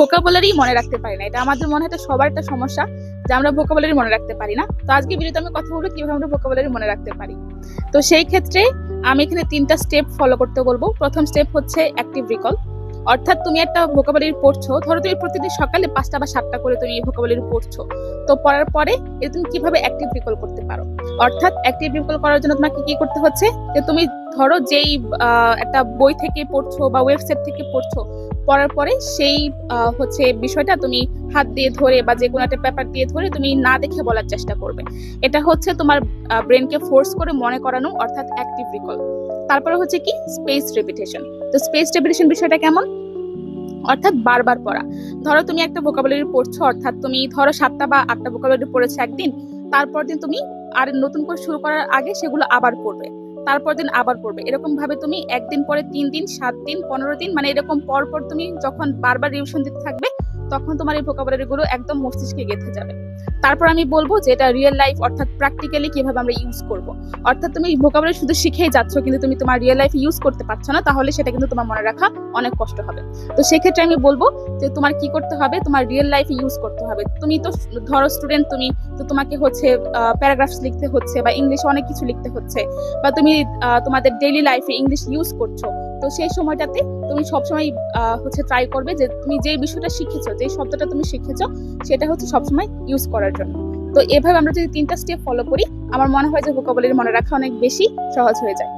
Vocabulary মনে রাখতে পারি না। এটা আমাদের মনে হয় সবার একটা সমস্যা যে আমরা ভোকাবুলারি মনে রাখতে পারি না। তো আজকে ভিডিওতে আমি কথা বলব কীভাবে আমরা ভোকাবুলারি মনে রাখতে পারি। তো সেই ক্ষেত্রে আমি এখানে তিনটা স্টেপ ফলো করতে বলব। প্রথম স্টেপ হচ্ছে অ্যাক্টিভ রিকল অর্থাৎ তুমি একটা ভোকাবুলারি পড়ছো, ধরো তুমি প্রতিদিন সকালে পাঁচটা বা সাতটা করে তুমি এই ভোকাবুলারি পড়ছো। তো পড়ার পরে এটা তুমি কীভাবে অ্যাক্টিভ রিকল করতে পারো? অর্থাৎ অ্যাক্টিভ রিকল করার জন্য তোমাকে কি করতে হচ্ছে? যে তুমি ধরো যেই একটা বই থেকে পড়ছো বা ওয়েবসাইট থেকে পড়ছো, পড়ার পরে সেই হচ্ছে বিষয়টা তুমি হাত দিয়ে ধরে বা যে কোনো একটা পেপার দিয়ে ধরে তুমি না দেখে বলার চেষ্টা করবে। এটা হচ্ছে তোমার ব্রেনকে ফোর্স করে মনে করানো, অর্থাৎ অ্যাক্টিভ রিকল তারপরে হচ্ছে কি? স্পেস রেপিটেশন তো স্পেস রেপিটেশন বিষয়টা কেমন? অর্থাৎ বারবার পড়া। ধরো তুমি একটা ভোকাবুলারি পড়ছো, অর্থাৎ তুমি ধরো সাতটা বা আটটা ভোকাবুলারি পড়েছো একদিন, তারপর দিন তুমি আর নতুন করে শুরু করার আগে সেগুলো আবার পড়বে। তারপর দিন আবার পড়বে। এরকম ভাবে তুমি একদিন পরে তিন দিন, সাত দিন, পনেরো দিন মানে এরকম পর পর তুমি যখন বারবার রিভিশন দিতে থাকবে তখন তোমার এই ভোকাবুলারি গুলো একদম মস্তিষ্কে গেঁথে যাবে। তারপর আমি বলব যে এটা রিয়েল লাইফ অর্থাৎ প্র্যাকটিক্যালি কীভাবে আমরা ইউজ করব। অর্থাৎ তুমি ভোকাবুলারি শুধু শিখেই যাচ্ছ, কিন্তু তুমি তোমার রিয়েল লাইফে ইউজ করতে পারছ না, তাহলে সেটা কিন্তু তোমার মনে রাখা অনেক কষ্ট হবে। তো সেক্ষেত্রে আমি বলব যে তোমার কি করতে হবে? তোমার রিয়েল লাইফে ইউজ করতে হবে। তুমি তো ধরো স্টুডেন্ট তুমি, তো তোমাকে হচ্ছে প্যারাগ্রাফস লিখতে হচ্ছে বা ইংলিশ অনেক কিছু লিখতে হচ্ছে বা তুমি তোমাদের ডেইলি লাইফে ইংলিশ ইউজ করছ। তো সেই সময়টাতে তুমি সবসময় হচ্ছে ট্রাই করবে যে তুমি যে বিষয়টা শিখেছো যে শব্দটা তুমি শিখেছো, সেটা হচ্ছে সবসময় ইউজ করার জন্য। তো এভাবে আমরা যদি তিনটা স্টেপ ফলো করি, আমার মনে হয় যে ভোকাবলির মনে রাখা অনেক বেশি সহজ হয়ে যায়।